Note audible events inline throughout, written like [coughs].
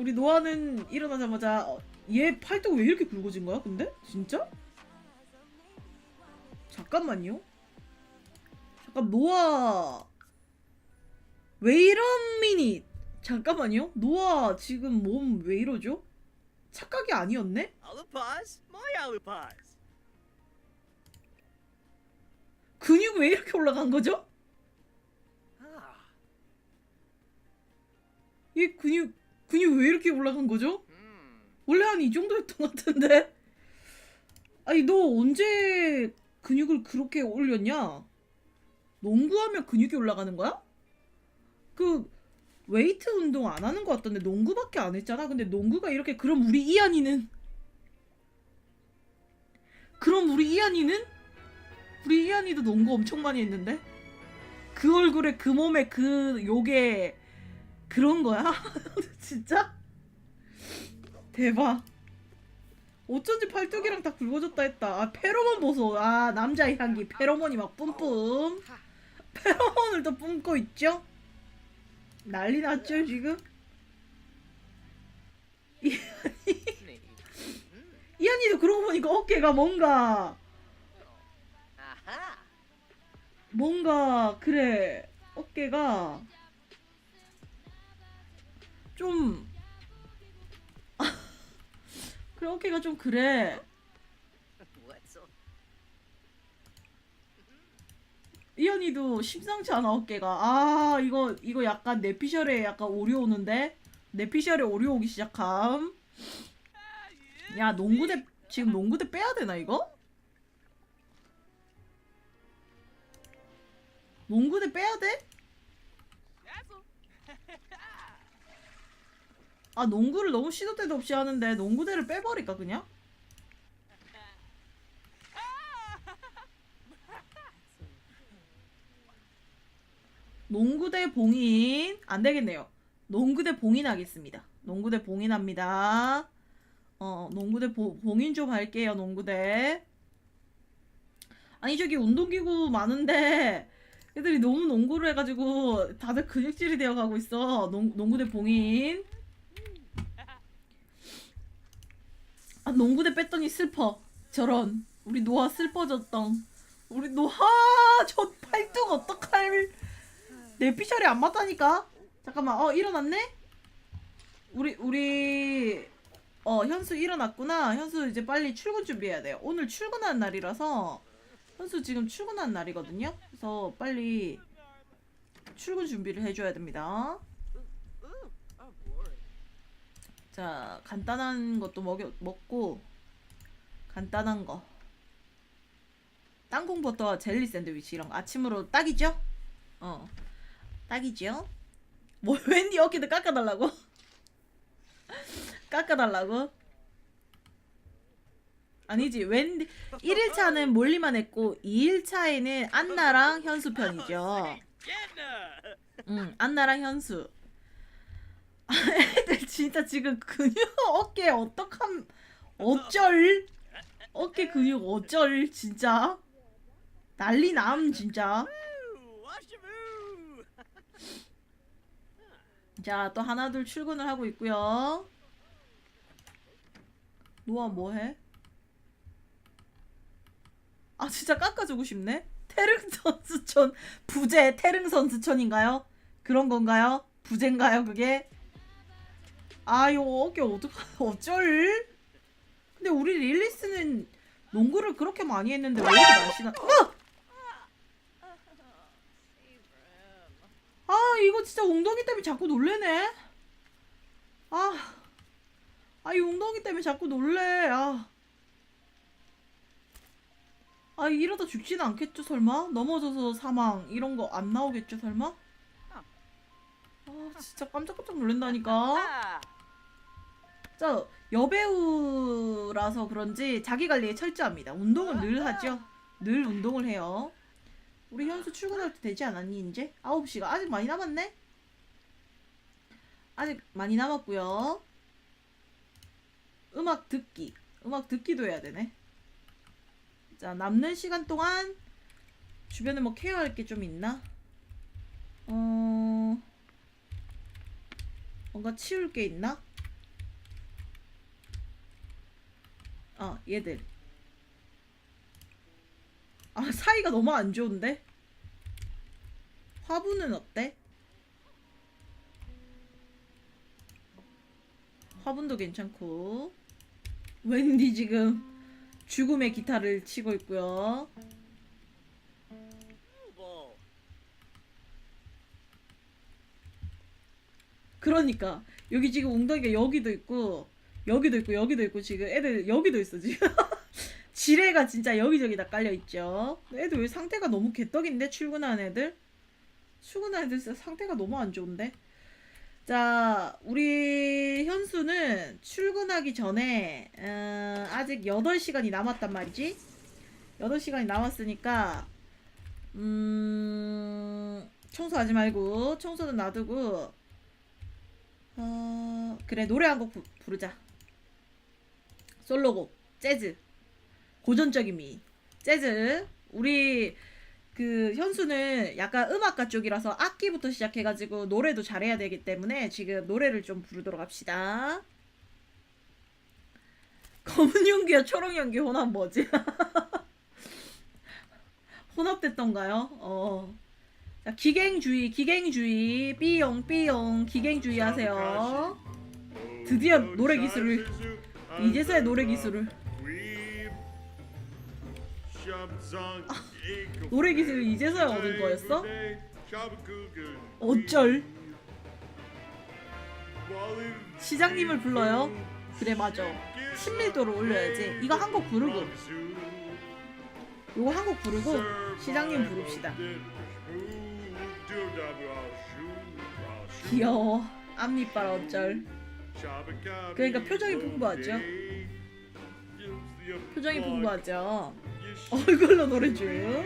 우리 노아는 일어나자마자 어, 얘 팔뚝 왜 이렇게 굵어진 거야? 근데 진짜? 잠깐만요. 잠깐 노아 왜 이런 미니? 잠깐만요. 노아 지금 몸 왜 이러죠? 착각이 아니었네? 근육 왜 이렇게 올라간 거죠? Ah, 얘 근육 근육 왜 이렇게 올라간 거죠? 원래 한 이 정도였던 것 같은데. 아니 너 언제 근육을 그렇게 올렸냐? 농구하면 근육이 올라가는 거야? 그 웨이트 운동 안 하는 것 같던데 농구밖에 안 했잖아. 근데 농구가 이렇게 그럼 우리 이한이는 그럼 우리 이한이는 우리 이한이도 농구 엄청 많이 했는데 그 얼굴에 그 몸에 그 요게 그런 거야? [laughs] 진짜? 대박. 어쩐지 팔뚝이랑 다 굵어졌다 했다. 아, 페로몬 보소. 아, 남자의 향기. 페로몬이 막 뿜뿜. 페로몬을 또 뿜고 있죠? 난리 났죠, 지금? Neat. 이한이도 그러고 보니까 어깨가 뭔가. 뭔가, 그래. 어깨가 좀, [laughs] 어깨가 좀 그래. 이현이도 심상치 않아 어깨가 아 이거 이거 약간 내 피셜에 약간 오류 오는데 내 피셜에 오류 오기 시작함 야 농구대 지금 농구대 빼야 되나 이거? 농구대 빼야 돼? 아 농구를 너무 시도 때도 없이 하는데 농구대를 빼버릴까 그냥? 농구대 봉인 안 되겠네요. 농구대 봉인하겠습니다. 농구대 봉인합니다. 어, 농구대 보- 봉인 좀 할게요. 농구대. 아니 저기 운동기구 많은데 애들이 너무 농구를 해가지고 다들 근육질이 되어가고 있어. 농, 농구대 봉인. 아 농구대 뺐더니 슬퍼. 저런 우리 노아 슬퍼졌던. 우리 노아 저 팔뚝 어떡할? 내 피셜이 안 맞다니까. 잠깐만. 어 일어났네. 우리 우리 어 현수 일어났구나. 현수 이제 빨리 출근 준비해야 돼요. 오늘 출근하는 날이라서 현수 지금 출근하는 날이거든요. 그래서 빨리 출근 준비를 해줘야 됩니다. 자 간단한 것도 먹여 먹고 간단한 거 땅콩 버터와 젤리 샌드위치 이런 거 아침으로 딱이죠? 어 딱이죠? 뭐 [laughs] 웬디 어깨도 깎아달라고? [laughs] 깎아달라고? 아니지 웬디 1일차는 몰리만 했고 2일차에는 안나랑 현수 편이죠. [laughs] 응, 안나랑 현수. 애들 진짜 지금 근육 어깨 어떡함 어쩔 어깨 근육 어쩔 진짜 난리 남 진짜. 자, 또 하나둘 출근을 하고 있고요. 노아 뭐해? 아 진짜 깎아주고 싶네. 태릉 선수촌 부재 태릉 선수촌인가요? 그런 건가요? 부재인가요 그게? 아유 어깨 어떡 [laughs] 어쩔? 근데 우리 릴리스는 농구를 그렇게 많이 했는데 왜 이렇게 날씬한? 어! 아 이거 진짜 웅덩이 때문에 자꾸 놀래네. 아, 아이 웅덩이 때문에 자꾸 놀래. 아, 아 이러다 죽지는 않겠죠 설마? 넘어져서 사망 이런 거 안 나오겠죠 설마? 아 진짜 깜짝깜짝 놀란다니까. 자 여배우라서 그런지 자기 관리에 철저합니다. 운동을 늘 하죠. 늘 운동을 해요. 우리 현수 출근할 때 되지 않았니 이제? 9시가 아직 많이 남았네? 아직 많이 남았고요. 음악 듣기. 음악 듣기도 해야 되네. 자, 남는 시간 동안 주변에 뭐 케어할 게 좀 있나? 어... 뭔가 치울 게 있나? 어 얘들 아 사이가 너무 안 좋은데 화분은 어때? 화분도 괜찮고 웬디 지금 죽음의 기타를 치고 있고요. 그러니까 여기 지금 웅덩이가 여기도 있고 여기도 있고 여기도 있고 지금 애들 여기도 있어 지금. [laughs] 지뢰가 진짜 여기저기 다 깔려 있죠. 애들 왜 상태가 너무 개떡인데 출근하는 애들? 출근하는 애들 진짜 상태가 너무 안 좋은데? 자 우리 현수는 출근하기 전에 어, 아직 8시간이 남았단 말이지? 8시간이 남았으니까 음 청소하지 말고 청소는 놔두고 어 그래 노래 한 곡 부르자 솔로곡 재즈 고전적인 미 재즈 우리 그 현수는 약간 음악가 쪽이라서 악기부터 시작해가지고 노래도 잘해야 되기 때문에 지금 노래를 좀 부르도록 합시다 [laughs] 검은 연기와 초록 연기 혼합 뭐지? [laughs] 혼합됐던가요? 어. 자, 기갱주의, 기갱주의, 삐용, 삐용, 기갱주의 하세요. 드디어 노래 기술을, 이제서야 노래 기술을. 노래 기술을 이제서야 얻은 거였어? 어쩔. 시장님을 불러요? 그래, 맞아. 친밀도를 올려야지. 이거 한 곡 부르고, 요거 한 곡 부르고, 시장님 부릅시다. 귀여워. 앞니빨 어쩔. 그러니까 표정이 풍부하죠. 표정이 풍부하죠. 얼굴로 노래 중.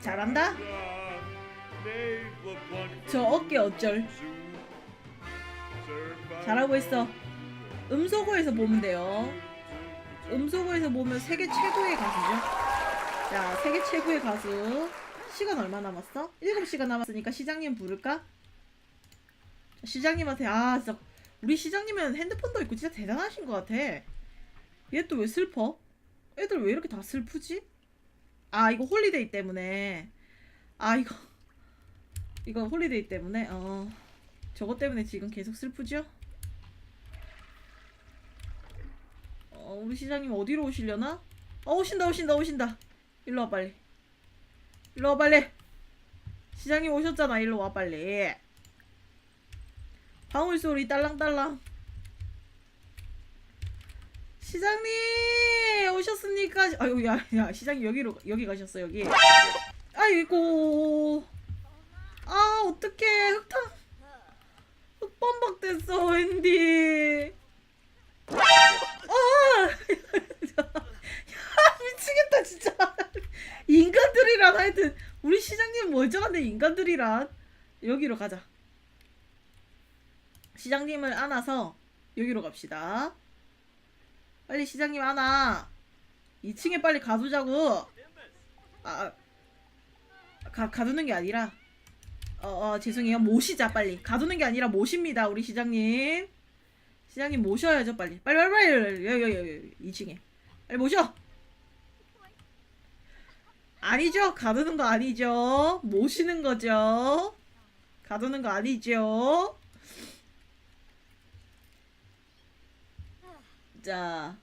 잘한다? 저 어깨 어쩔. 잘하고 있어. 음소거에서 보면 돼요. 음소거에서 보면 세계 최고의 가수죠. 자, 세계 최고의 가수. 시간 얼마 남았어? 7시간 남았으니까 시장님 부를까? 시장님한테 아 진짜 우리 시장님은 핸드폰도 있고 진짜 대단하신 것 같아. 얘 또 왜 슬퍼? 애들 왜 이렇게 다 슬프지? 아 이거 홀리데이 때문에 아 이거 이거 홀리데이 때문에 어 저것 때문에 지금 계속 슬프죠? 어 우리 시장님 어디로 오시려나? 어 오신다 오신다 오신다 일로 와 빨리 일로 와 빨리 시장님 오셨잖아 일로 와 빨리 방울 소리 딸랑딸랑. 시장님 오셨습니까? 아유 야야 시장님 여기로 여기 가셨어 여기. 아이고. 아 어떡해 흑탕 흑범벅 됐어 웬디. 아 [laughs] 야, 미치겠다 진짜. 인간들이란 하여튼 우리 시장님 멀쩡한데 인간들이란 여기로 가자. 시장님을 안아서 여기로 갑시다. 빨리 시장님 안아. 2층에 빨리 가두자고. 아, 가, 가두는 게 아니라. 어, 어, 죄송해요. 모시자, 빨리. 가두는 게 아니라 모십니다, 우리 시장님. 시장님 모셔야죠, 빨리. 빨리, 빨리, 빨리. 여기, 여기, 여기. 2층에. 빨리 모셔! 아니죠? 가두는 거 아니죠? 모시는 거죠? 가두는 거 아니죠? 자,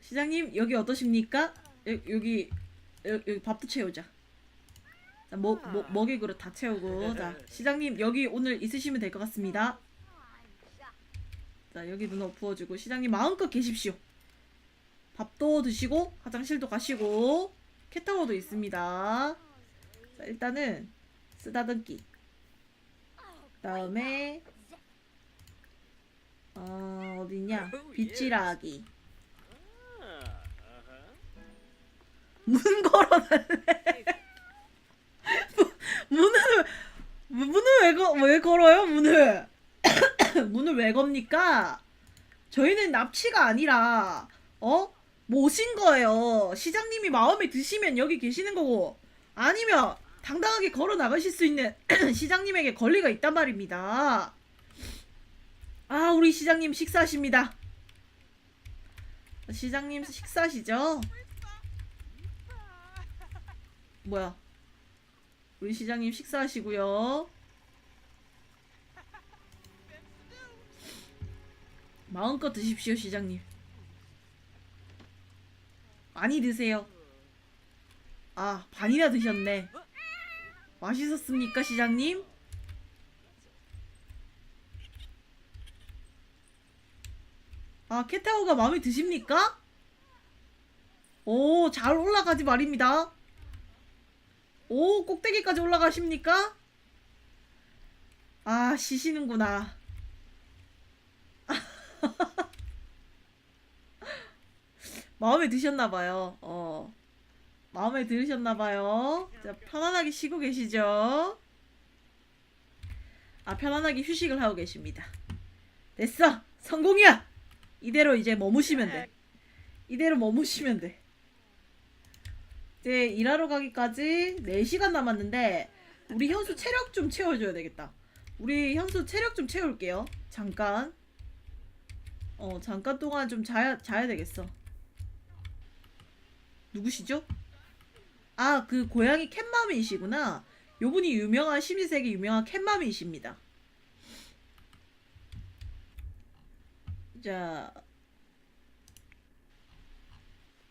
시장님 여기 어떠십니까? 여, 여기 여, 여기 밥도 채우자. 자, 먹, 먹, 먹이 그릇 다 채우고 자, 시장님 여기 오늘 있으시면 될 것 같습니다. 자, 여기 누나 부어주고 시장님 마음껏 계십시오. 밥도 드시고 화장실도 가시고 캣타워도 있습니다. 자, 일단은 쓰다듬기. 그다음에 어, 어디냐? 빗질하기. 문 걸어달래. [laughs] 문을 문을 왜, 거, 왜 걸어요? 문을 [coughs] 문을 왜 겁니까? 저희는 납치가 아니라 어 모신 거예요. 시장님이 마음에 드시면 여기 계시는 거고 아니면 당당하게 걸어 나가실 수 있는 [coughs] 시장님에게 권리가 있단 말입니다. 아 우리 시장님 식사하십니다. 시장님 식사시죠? 뭐야? 우리 시장님 식사하시고요. 마음껏 드십시오, 시장님. 많이 드세요. 아, 반이나 드셨네. 맛있었습니까, 시장님? 아, 캣타워가 마음에 드십니까? 오, 잘 올라가지 말입니다. 오, 꼭대기까지 올라가십니까? 아, 쉬시는구나. [laughs] 마음에 드셨나봐요. 어. 마음에 들으셨나봐요. 자, 편안하게 쉬고 계시죠? 아, 편안하게 휴식을 하고 계십니다. 됐어! 성공이야! 이대로 이제 머무시면 돼. 이대로 머무시면 돼. 이제 일하러 가기까지 4시간 남았는데 우리 현수 체력 좀 채워줘야 되겠다. 우리 현수 체력 좀 채울게요. 잠깐. 어 잠깐 동안 좀 자야 자야 되겠어. 누구시죠? 아 그 고양이 캣맘이시구나. 요분이 유명한 심리세계 유명한 캣맘이십니다. 자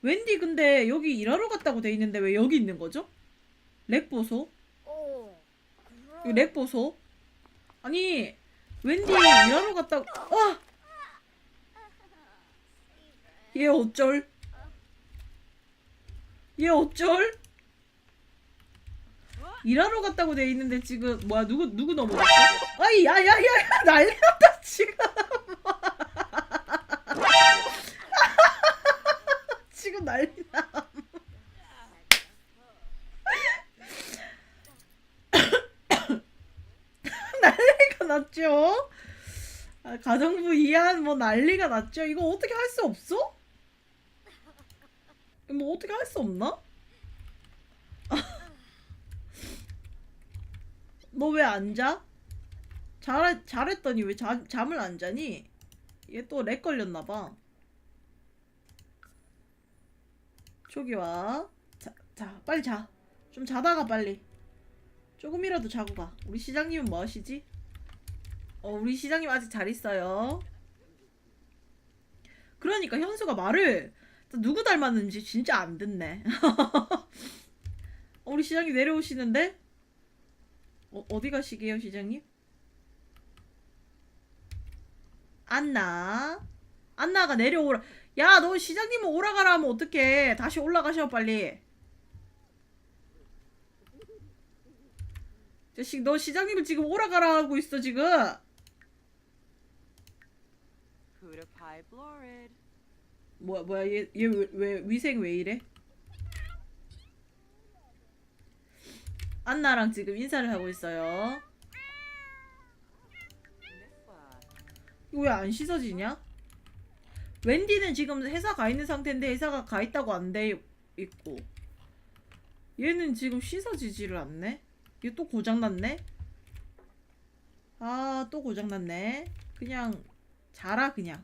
웬디 근데 여기 일하러 갔다고 돼 있는데 왜 여기 있는 거죠? 렉 보소? 어. 이거 렉 보소? 아니 웬디 일하러 갔다고 아! 얘 어쩔? 얘 어쩔? 일하러 갔다고 돼 있는데 지금 뭐야 누구 누구 넘어갔어? 아이 야야야야 난리 났다 지금 지금 난리 나 [laughs] 난리가 났죠? 아, 가정부 이한 뭐 난리가 났죠? 이거 어떻게 할 수 없어? 이거 뭐 어떻게 할 수 없나? [laughs] 너 왜 안 자? 잘, 잘했더니 왜 자, 잠을 안 자니? 얘 또 렉 걸렸나 봐. 와. 자, 자, 빨리 자. 좀 자다가 빨리. 조금이라도 자고 가. 우리 시장님은 뭐 하시지? 어, 우리 시장님 아직 잘 있어요. 그러니까 현수가 말을 누구 닮았는지 진짜 안 듣네. [laughs] 어, 우리 시장님 내려오시는데? 어, 어디 가시게요, 시장님? 안나. 안나가 내려오라. 야, 너 시장님은 오라가라 하면 어떡해. 다시 올라가셔, 빨리. 자식, 너 시장님을 지금 오라가라 하고 있어, 지금. 뭐야, 뭐야, 얘, 얘 왜, 왜, 위생 왜 이래? 안나랑 지금 인사를 하고 있어요. 이거 왜 안 씻어지냐? 웬디는 지금 회사 가 있는 상태인데 회사가 가 있다고 안 돼 있고. 얘는 지금 씻어지지를 않네? 얘 또 고장났네? 아 또 고장났네. 그냥 자라 그냥.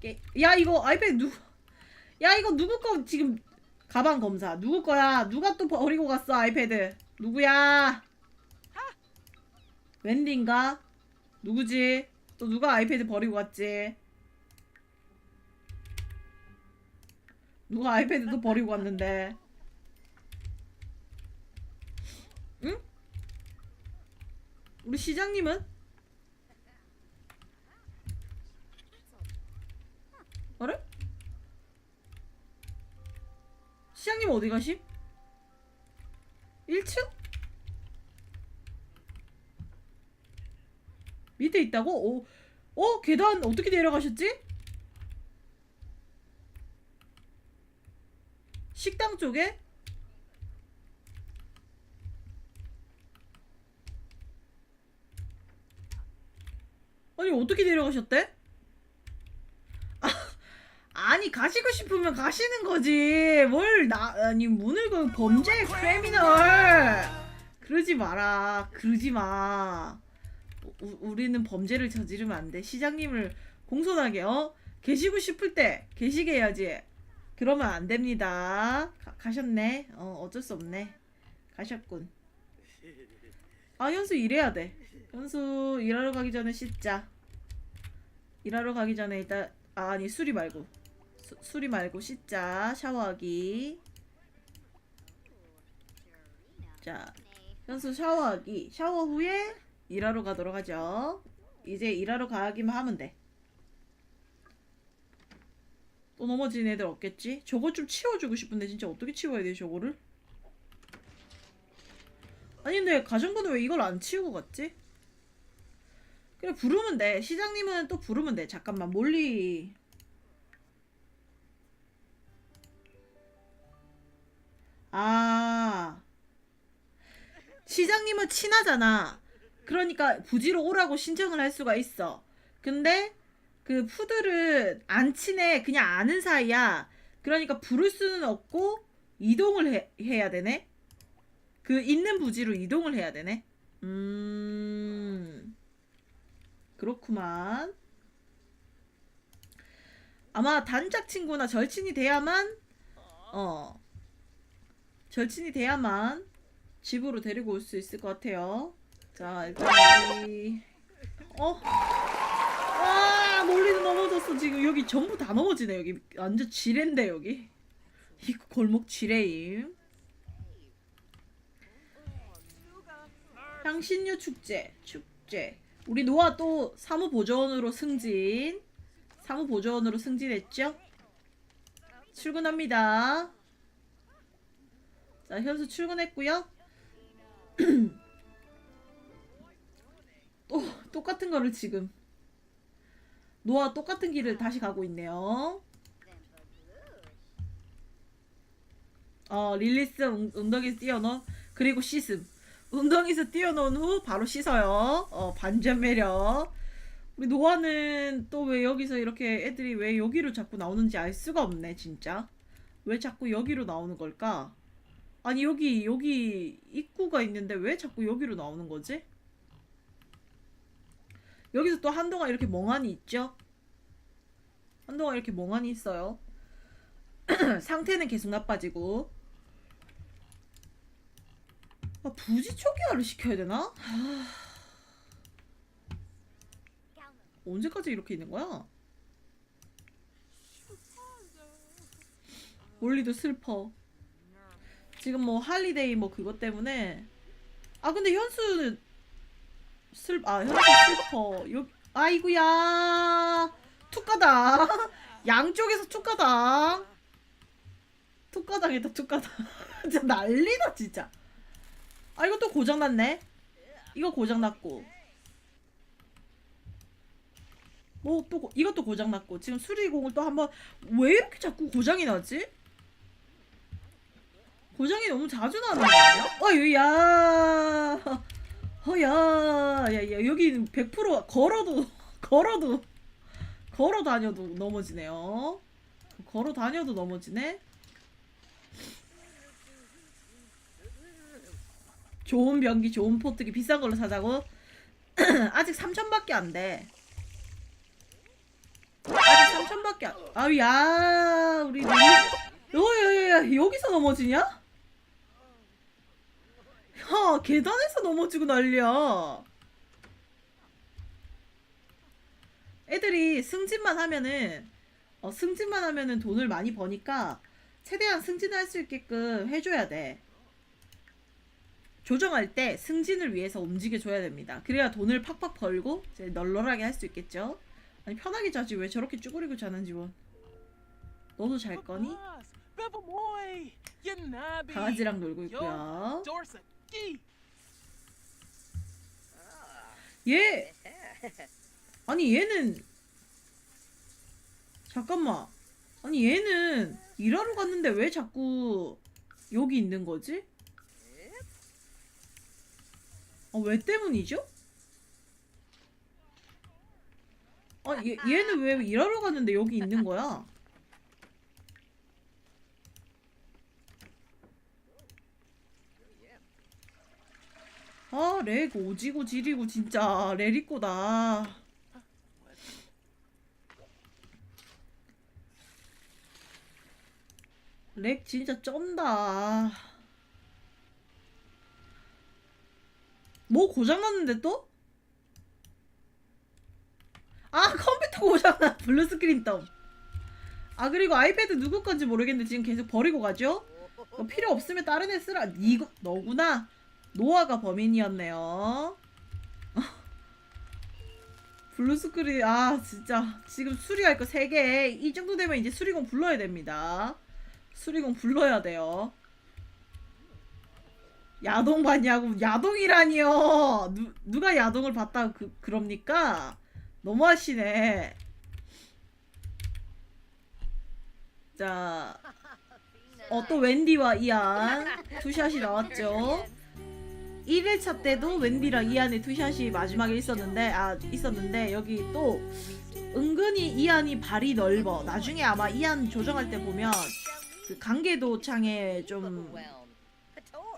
깨- 야 이거 아이패드 누구 야 이거 누구 거 지금 가방 검사. 누구 거야? 누가 또 버리고 갔어 아이패드? 누구야 웬디인가? 누구지? 또 누가 아이패드 버리고 갔지? 누가 아이패드 또 버리고 갔는데? 응? 우리 시장님은? 어래? 시장님 어디 가심? 1층? 밑에 있다고? 어, 어? 계단 어떻게 내려가셨지? 식당 쪽에? 아니 어떻게 내려가셨대? 아, 아니 가시고 싶으면 가시는 거지 뭘 나 아니 문을 그 범죄 크리미널 그러지 마라 그러지 마 우, 우리는 범죄를 저지르면 안 돼. 시장님을 공손하게 어 계시고 싶을 때 계시게 해야지. 그러면 안 됩니다. 가, 가셨네. 어 어쩔 수 없네. 가셨군. 아 현수 일해야 돼. 현수 일하러 가기 전에 씻자. 일하러 가기 전에 일단 아, 아니 수리 말고 수, 수리 말고 씻자. 샤워하기. 자 현수 샤워하기. 샤워 후에 일하러 가도록 하죠. 이제 일하러 가기만 하면 돼. 또 넘어진 애들 없겠지? 저거 좀 치워주고 싶은데 진짜 어떻게 치워야 돼 저거를? 아니 근데 가정부는 왜 이걸 안 치우고 갔지? 그래 부르면 돼 시장님은 또 부르면 돼 잠깐만 몰리 아 시장님은 친하잖아 그러니까 부지로 오라고 신청을 할 수가 있어. 근데 그 푸들은 안 친해. 그냥 아는 사이야. 그러니까 부를 수는 없고 이동을 해, 해야 되네. 그 있는 부지로 이동을 해야 되네. 음. 그렇구만. 아마 단짝 친구나 절친이 돼야만 어 절친이 돼야만 집으로 데리고 올 수 있을 것 같아요 자 일단 우리 어 아, 멀리도 넘어졌어. 지금 여기 전부 다 넘어지네. 여기 완전 지뢰인데 여기. 이 골목 지뢰임. 향신료 축제. 축제. 우리 노아 또 사무 보조원으로 승진. 사무 보조원으로 승진했죠? 출근합니다. 자, 현수 출근했고요. [clears throat] 또 똑같은 거를 지금 노아 똑같은 길을 다시 가고 있네요. 어 릴리스 웅- 웅덩이에서 뛰어넣어 그리고 씻음 웅덩이에서 뛰어놓은 후 바로 씻어요. 어 반전 매력. 우리 노아는 또 왜 여기서 이렇게 애들이 왜 여기로 자꾸 나오는지 알 수가 없네 진짜. 왜 자꾸 여기로 나오는 걸까? 아니 여기 여기 입구가 있는데 왜 자꾸 여기로 나오는 거지? 여기서 또 한동안 이렇게 멍하니 있죠? 한동안 이렇게 멍하니 있어요. [clears throat] 상태는 계속 나빠지고. 아, 부지 초기화를 시켜야 되나? 하... [sighs] 언제까지 이렇게 있는 거야? 몰리도 슬퍼. 지금 뭐 할리데이 뭐 그것 때문에 아 근데 현수는 슬, 아, 현수 슬퍼. 요, 아이구야. 툭가다. [laughs] 양쪽에서 툭가다. 툭가당했다, 툭가당. 진짜 난리다, 진짜. 아, 이거 또 고장났네. 이거 고장났고. 뭐, 또, 고- 이것도 고장났고. 지금 수리공을 또 한번, 왜 이렇게 자꾸 고장이 나지? 고장이 너무 자주 나는 거 아니야? 어이, 야. 허야, 야, 야, 여기 100% 걸어도, 걸어도, 걸어 다녀도 넘어지네요. 걸어 다녀도 넘어지네. 좋은 변기, 좋은 포트기, 비싼 걸로 사자고? [clears throat] 아직 3천밖에 안 돼. 아직 3천밖에 안, 아유, 야, 우리, 어, 야, 여기서 넘어지냐? 야, 계단에서 넘어지고 난리야. 애들이 승진만 하면은, 어, 승진만 하면은 돈을 많이 버니까, 최대한 승진할 수 있게끔 해줘야 돼. 조정할 때 승진을 위해서 움직여줘야 됩니다. 그래야 돈을 팍팍 벌고, 이제 널널하게 할 수 있겠죠? 아니, 편하게 자지. 왜 저렇게 쭈그리고 자는지, 원. 너도 잘 거니? 강아지랑 놀고 있고요. 얘 아니 얘는 잠깐만 아니 얘는 일하러 갔는데 왜 자꾸 여기 있는 거지? 어, 왜 때문이죠? 아, 얘, 얘는 왜 일하러 갔는데 여기 있는 거야? 아, 렉 오지고 지리고 진짜 레리꼬다. 렉 진짜 쩐다. 뭐 고장났는데 또? 아 컴퓨터 고장나 블루 스크린 다운 아 그리고 아이패드 누구 건지 모르겠는데 지금 계속 버리고 가죠? 너 필요 없으면 다른 애 쓰라 이거 너구나 노아가 범인이었네요. 블루 스크린 아 진짜. 지금 수리할 거 3개. 이 정도 되면 이제 수리공 불러야 됩니다. 수리공 불러야 돼요. 야동 봤냐고. 야동이라니요. 누, 누가 야동을 봤다고 그, 그럽니까? 너무하시네. 자, 어, 또 wendy와 이안. 투샷이 나왔죠. 1일차 때도 웬디랑 이안의 투샷이 마지막에 있었는데, 아, 있었는데, 여기 또 은근히 이안이 발이 넓어. 나중에 아마 이안 조정할 때 보면 그 간계도 창에 좀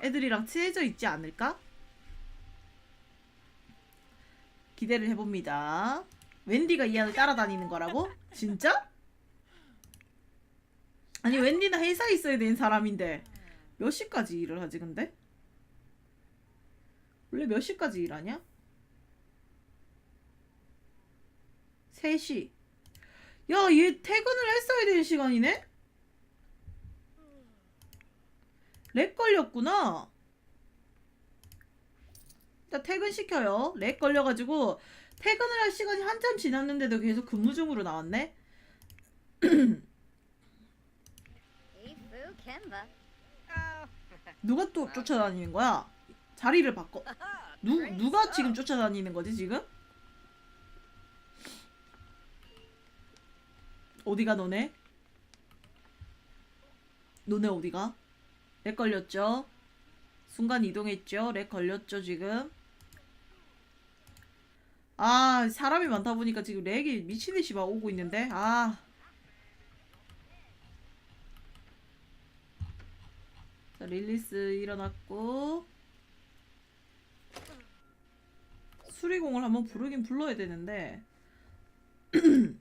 애들이랑 친해져 있지 않을까? 기대를 해봅니다. 웬디가 이안을 따라다니는 거라고? 진짜? 아니 웬디는 회사에 있어야 되는 사람인데 몇 시까지 일을 하지 근데? 원래 몇 시까지 일하냐? 3시 야 얘 퇴근을 했어야 되는 시간이네? 렉 걸렸구나 자 퇴근시켜요 렉 걸려가지고 퇴근을 할 시간이 한참 지났는데도 계속 근무 중으로 나왔네. [clears throat] 누가 또 쫓아다니는 거야? 자리를 바꿔. 누 누가 지금 쫓아다니는 거지 지금? 어디가 너네? 너네 어디가? 렉 걸렸죠? 순간 이동했죠? 렉 걸렸죠 지금? 아 사람이 많다 보니까 지금 렉이 미친듯이 막 오고 있는데 아 자, 릴리스 일어났고 수리공을 한번 부르긴 불러야 되는데 [clears throat]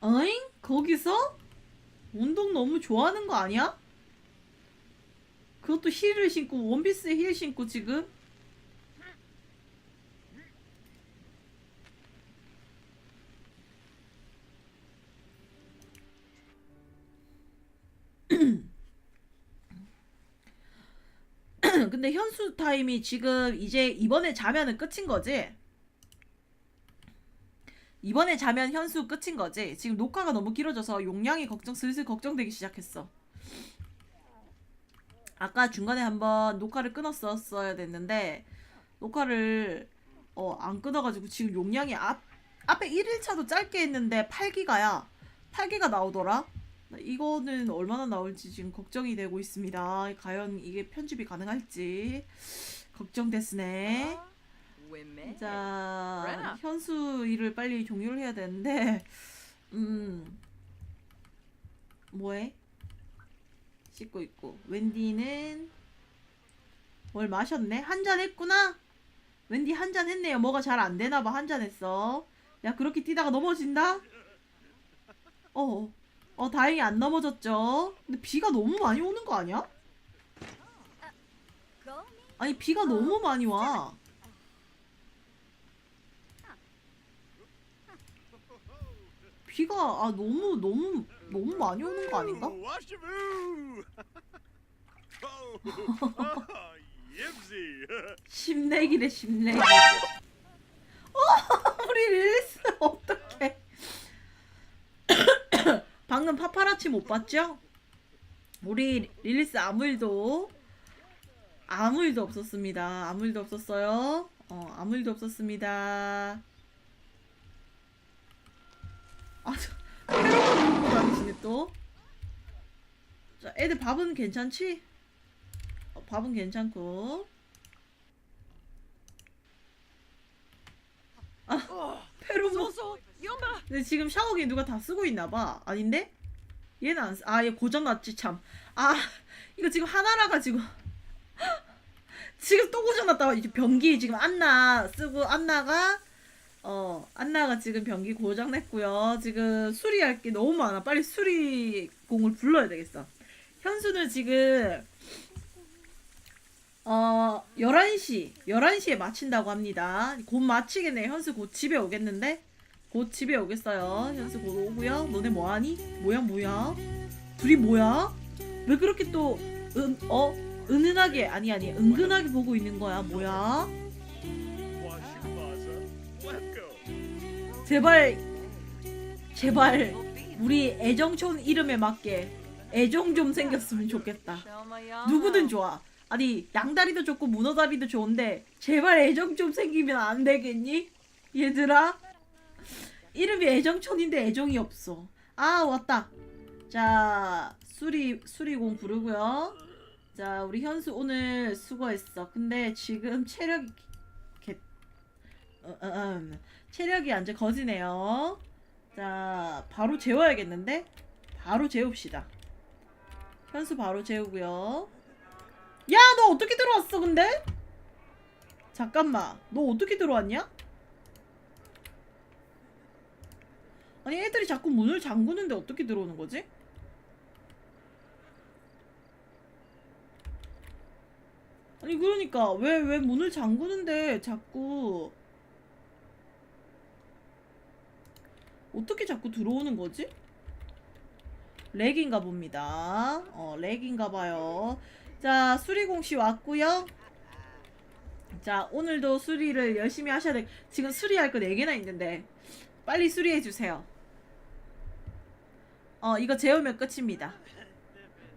어잉? 거기서? 운동 너무 좋아하는 거 아니야? 그것도 힐을 신고 원피스에 힐 신고 지금? 근데 현수 타임이 지금 이제 이번에 자면은 끝인 거지? 이번에 자면 현수 끝인 거지? 지금 녹화가 너무 길어져서 용량이 걱정 슬슬 걱정되기 시작했어. 아까 중간에 한번 녹화를 끊었었어야 됐는데 녹화를 어, 안 끊어가지고 지금 용량이 앞 앞에 1일차도 짧게 했는데 8기가야. 8기가 나오더라. 이거는 얼마나 나올지 지금 걱정이 되고 있습니다. 과연 이게 편집이 가능할지 걱정됐으네. 자. 현수 일을 빨리 종료를 해야 되는데, 음, 뭐해? 씻고 있고, 웬디는 뭘 마셨네? 한 잔 했구나? 웬디 한 잔 했네요. 뭐가 잘 안 되나 봐. 한 잔 했어. 야, 그렇게 뛰다가 넘어진다? 어, 어, 다행히 안 넘어졌죠. 근데 비가 너무 많이 오는 거 아니야? 아니, 비가 너무 많이 와. 비가 아 너무 너무 너무 많이 오는 거 아닌가? [laughs] 심내기래 심내기. 어 [laughs] 우리 릴리스 어떡해? 방금 파파라치 못 봤죠? 우리 릴리스 아무 일도 아무 일도 없었습니다. 아무 일도 없었어요. 어 아무 일도 없었습니다. 아, 저, 페로몬 들고 다니시네 또. 자, 애들 밥은 괜찮지? 어, 밥은 괜찮고. 아, 페로몬. 근데 지금 샤워기 누가 다 쓰고 있나 봐. 아닌데? 얘는 안, 쓰- 아, 얘 고장났지, 참. 아, 이거 지금 하나라 가지고. [laughs] 지금 또 고장났다. 이제 변기 지금 안나 쓰고, 안나가, 어, 안나가 지금 변기 고장냈고요. 지금 수리할 게 너무 많아. 빨리 수리공을 불러야 되겠어. 현수는 지금, 어, 11시, 11시에 마친다고 합니다. 곧 마치겠네. 현수 곧 집에 오겠는데? 곧 집에 오겠어요. 현수 곧 오고요. 너네 뭐하니? 뭐야 뭐야? 둘이 뭐야? 왜 그렇게 또 은, 어? 은은하게 아니 아니 은근하게 보고 있는 거야 뭐야? 제발 제발 우리 애정촌 이름에 맞게 애정 좀 생겼으면 좋겠다. 누구든 좋아. 아니 양다리도 좋고 문어다리도 좋은데 제발 애정 좀 생기면 안 되겠니? 얘들아 이름이 애정촌인데 애정이 없어. 아 왔다. 자 수리 수리공 부르고요. 자 우리 현수 오늘 수고했어. 근데 지금 체력이 개 어, 어, 음. 체력이 완전 거지네요. 자 바로 재워야겠는데 바로 재웁시다. 현수 바로 재우고요. 야, 너 어떻게 들어왔어, 근데? 잠깐만. 너 어떻게 들어왔냐? 아니, 애들이 자꾸 문을 잠그는데 어떻게 들어오는 거지? 아니, 그러니까. 왜, 왜 문을 잠그는데 자꾸. 어떻게 자꾸 들어오는 거지? 렉인가 봅니다. 어, 렉인가 봐요. 자, 수리공 씨 왔고요. 자, 오늘도 수리를 열심히 하셔야 돼. 지금 수리할 거 4개나 있는데 빨리 수리해 주세요. 어, 이거 재우면 끝입니다.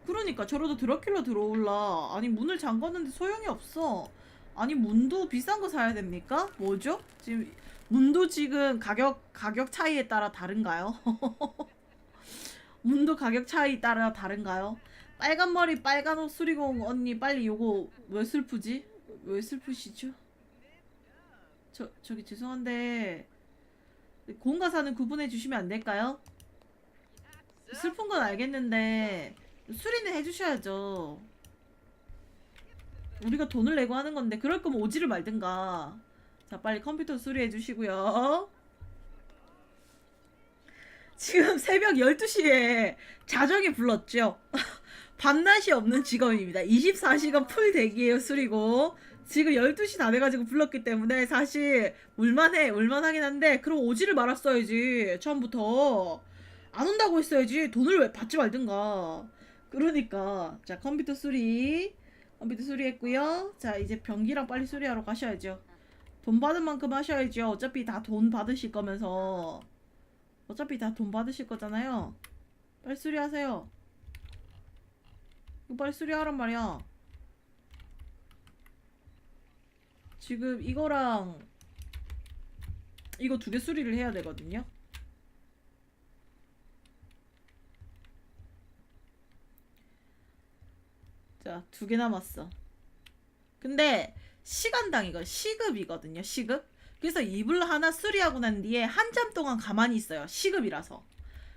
그러니까 저러다 드라큘라 들어올라. 아니, 문을 잠갔는데 소용이 없어. 아니, 문도 비싼 거 사야 됩니까? 뭐죠? 지금 문도 지금 가격 가격 차이에 따라 다른가요? [laughs] 문도 가격 차이 따라 다른가요? 빨간 머리 빨간 옷 수리공 언니 빨리 요거 왜 슬프지? 왜 슬프시죠? 저 저기 죄송한데 공과 사는 구분해 주시면 안 될까요? 슬픈 건 알겠는데 수리는 해주셔야죠. 우리가 돈을 내고 하는 건데 그럴 거면 오지를 말든가. 자 빨리 컴퓨터 수리해 주시고요. 지금 [laughs] 새벽 12시에 자정이 불렀죠. [laughs] 밤낮이 없는 직업입니다. 24시간 풀 대기예요, 수리고. 지금 12시 다 돼가지고 불렀기 때문에 사실 울만해, 울만하긴 한데 그럼 오지를 말았어야지, 처음부터. 안 온다고 했어야지. 돈을 왜 받지 말든가. 그러니까. 자, 컴퓨터 수리. 컴퓨터 수리했고요. 자, 이제 변기랑 빨리 수리하러 가셔야죠. 돈 받은 만큼 하셔야죠. 어차피 다 돈 받으실 거면서. 어차피 다 돈 받으실 거잖아요. 빨리 수리하세요. 빨리 수리하란 말이야. 지금 이거랑 이거 두 개 수리를 해야 되거든요. 자, 두 개 남았어. 근데 시간당 이거 시급이거든요. 시급. 그래서 이불 하나 수리하고 난 뒤에 한참 동안 가만히 있어요. 시급이라서.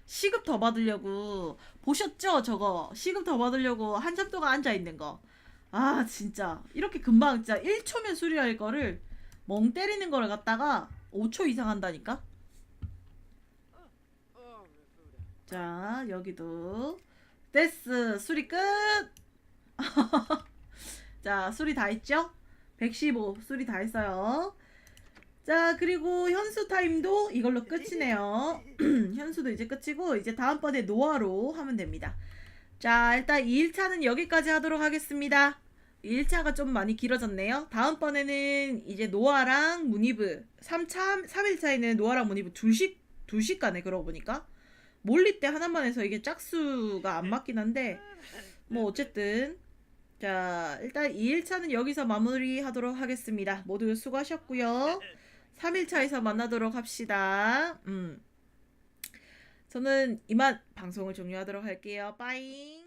시급 더 받으려고 보셨죠? 저거 시급 더 받으려고 한참 동안 앉아 있는 거. 아 진짜 이렇게 금방 진짜 1초면 수리할 거를 멍 때리는 거를 갖다가 5초 이상 한다니까. 자 여기도 됐스 수리 끝. [laughs] 자 수리 다 했죠? 115 수리 다 했어요. 자 그리고 현수 타임도 이걸로 끝이네요. [clears throat] 현수도 이제 끝이고 이제 다음번에 노아로 하면 됩니다. 자 일단 2일차는 여기까지 하도록 하겠습니다. 1차가 좀 많이 길어졌네요. 다음번에는 이제 노아랑 무니브 3차 3일차에는 노아랑 무니브 2시 2시 가네 그러고 보니까 몰리 때 하나만 해서 이게 짝수가 안 맞긴 한데 뭐 어쨌든 자 일단 2일차는 여기서 마무리하도록 하겠습니다. 모두 수고하셨고요. 3일차에서 만나도록 합시다. 음. 저는 이만 방송을 종료하도록 할게요. 빠이.